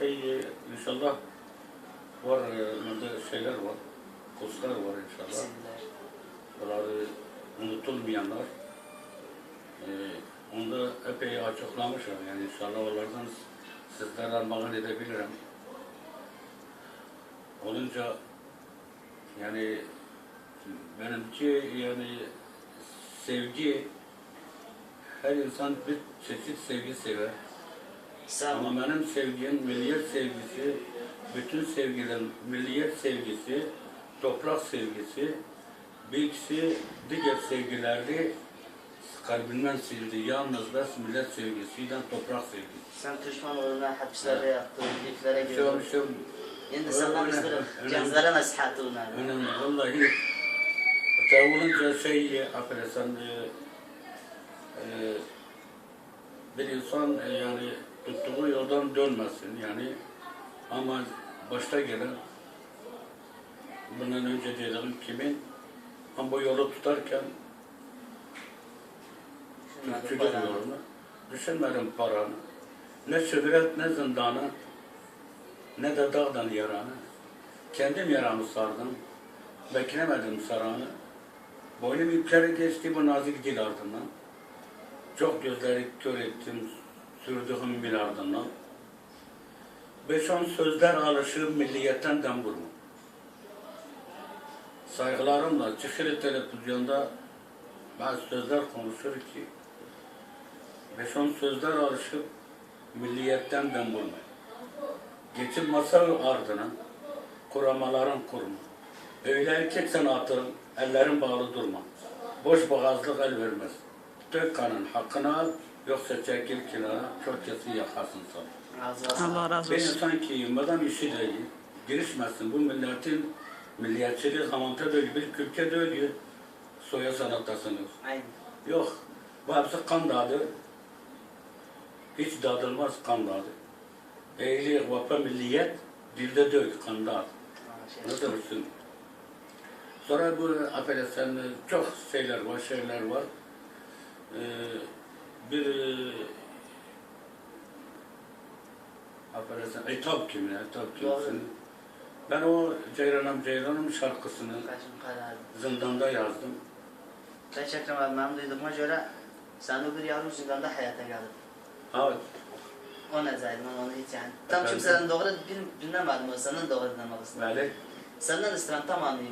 şey inşallah var e, bunda şeyler var. Kurslar var inşallah. Bunları unutulmayanlar. E, onu da epey açıklamışlar. Yani inşallah onlardan sizlere armağan edebilirim. Olunca yani benimki yani sevgi her insan bir çeşit sevgi sever. Sağ olun. Ama benim sevgim milliyet sevgisi, bütün sevgilerim milliyet sevgisi, toprak sevgisi, bir ikisi diğer sevgilerdi kalbimden sildi. Yalnız bes millet sevgisiyle toprak sevgisi. Sen düşman uğruna hapislerde yattın, iplere İşte, girdin. işte Şimdi senden isterim. Gençlere nasihat uğruna. önemli. Vallahi olunca şey affedersen e, e, bir insan e, yani dönmesin yani ama başta gelen bundan önce dedim kimin ama bu yolu tutarken falan. yolunu. Düşünmedim paranı. Ne şöhret ne zindanı ne de dağdan yaranı kendim yaramı sardım beklemedim saranı. Boynum ipleri geçti bu nazik dil ardından. Çok gözleri kör ettim sürdüğüm bir ardından Beş on sözler alışır milliyetten dem vurma. Saygılarımla Çişili televizyonda bazı sözler konuşur ki beş on sözler alışıp milliyetten dem vurma. Geçin masal ardına kuramaların kurma. Öyle erkek sen atın, ellerin bağlı durma. Boş boğazlık el vermez. Dök kanın hakkını al, yoksa çekil kenara, çok kesin yakarsın sana. Razı olsun. Allah razı olsun. sanki madem işi değil, girişmesin bu milletin milliyetçiliği zamanda değil, bir ülke değil, soya sanattasınız. Aynen. Yok, bu hepsi kan dadı. Hiç dadılmaz kan dadı. Ehli vapa milliyet, dilde değil, kan. Şey, Nasıl olsun? Sonra bu affedersen çok şeyler var, şeyler var. Ee, bir e, affedersen etap kimine, etap kimsin. Ben o Ceyranım Ceyranım şarkısını Kaçım zindanda yazdım. Teşekkür ederim. Ben duyduğuma göre sen de bir yavru zindanda hayata geldin. Evet. O ne zaten onu hiç yani. Tam Ben- kimsenin doğru bil, bilmemedim o senin doğru dinlemek istedim. Böyle Senden istedim tam anlayayım.